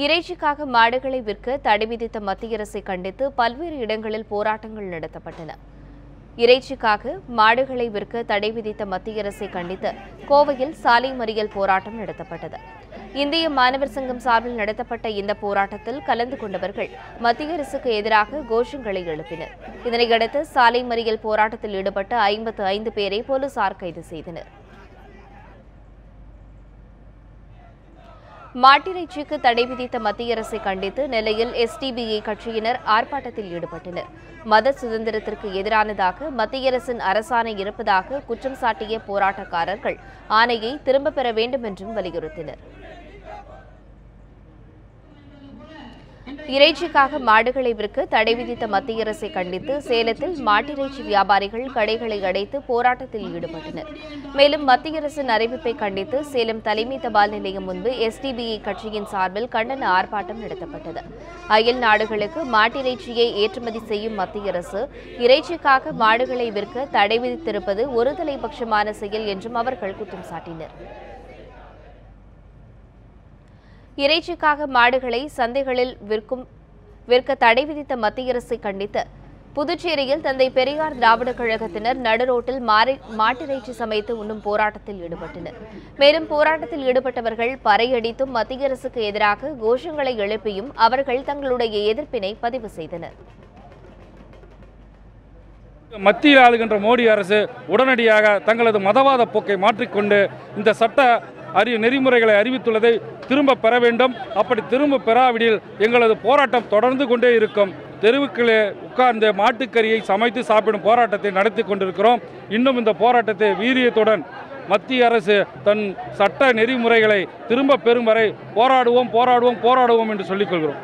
இறைச்சிக்காக மாடுகளை விற்க தடை விதித்த மத்திய அரசை கண்டித்து பல்வேறு இடங்களில் போராட்டங்கள் நடத்தப்பட்டன. இறைச்சிக்காக மாடுகளை விற்க தடை விதித்த மத்திய அரசை கண்டித்து கோவையில் சாலை மறியல் போராட்டம் நடத்தப்பட்டது. இந்திய மாணவர் சங்கம் சார்பில் நடத்தப்பட்ட இந்த போராட்டத்தில் கலந்து கொண்டவர்கள் மத்திய அரசுக்கு எதிராக கோஷங்களை எழுப்பினர். இதனையடுத்து சாலை மறியல் போராட்டத்தில் ஈடுபட்ட ஐம்பத்து ஐந்து பேரை போலீசார் கைது செய்தனர். மாட்டிறைச்சிக்கு தடை விதித்த மத்திய அரசை கண்டித்து நெல்லையில் எஸ்டிபிஐ கட்சியினர் ஆர்ப்பாட்டத்தில் ஈடுபட்டனர். மத சுதந்திரத்திற்கு எதிரானதாக மத்திய அரசின் அரசாணை இருப்பதாக குற்றம் சாட்டிய போராட்டக்காரர்கள் ஆணையை திரும்பப் பெற வேண்டும் என்றும் வலியுறுத்தினர். இறைச்சிக்காக மாடுகளை விற்க தடை விதித்த மத்திய அரசை கண்டித்து சேலத்தில் மாட்டிறைச்சி வியாபாரிகள் கடைகளை அடைத்து போராட்டத்தில் ஈடுபட்டனர். மேலும் மத்திய அரசின் அறிவிப்பை கண்டித்து சேலம் தலைமை தபால் நிலையம் முன்பு எஸ்டிபிஐ கட்சியின் சார்பில் கண்டன ஆர்ப்பாட்டம் நடத்தப்பட்டது. அயல் நாடுகளுக்கு மாட்டிறைச்சியை ஏற்றுமதி செய்யும் மத்திய அரசு இறைச்சிக்காக மாடுகளை விற்க தடை விதித்திருப்பது ஒருதலை பட்சமான செயல் என்றும் அவர்கள் குற்றம் சாட்டினர். இறைச்சிக்காக மாடுகளை சந்தைகளில் விற்கும் விற்க தடை விதித்த மத்திய அரசை கண்டித்து புதுச்சேரியில் தந்தை பெரியார் திராவிட கழகத்தினர் நடுரோட்டில் மாட்டிறைச்சி சமைத்து உண்ணும் போராட்டத்தில் ஈடுபட்டனர். மேலும் போராட்டத்தில் ஈடுபட்டவர்கள் பறையடித்தும் மத்திய அரசுக்கு எதிராக கோஷங்களை எழுப்பியும் அவர்கள் தங்களுடைய எதிர்ப்பினை பதிவு செய்தனர். மத்தியில் ஆளுகின்ற மோடி அரசு உடனடியாக தங்களது மதவாத போக்கை மாற்றிக்கொண்டு இந்த சட்ட அறி நெறிமுறைகளை அறிவித்துள்ளதை திரும்ப பெற வேண்டும். அப்படி திரும்ப பெறாவிடில் எங்களது போராட்டம் தொடர்ந்து கொண்டே இருக்கும். தெருவுக்களே உட்கார்ந்து மாட்டுக்கறியை சமைத்து சாப்பிடும் போராட்டத்தை நடத்தி கொண்டிருக்கிறோம். இன்னும் இந்த போராட்டத்தை வீரியத்துடன் மத்திய அரசு தன் சட்ட நெறிமுறைகளை திரும்ப பெறும் வரை போராடுவோம் போராடுவோம் போராடுவோம் என்று சொல்லிக் கொள்கிறோம்.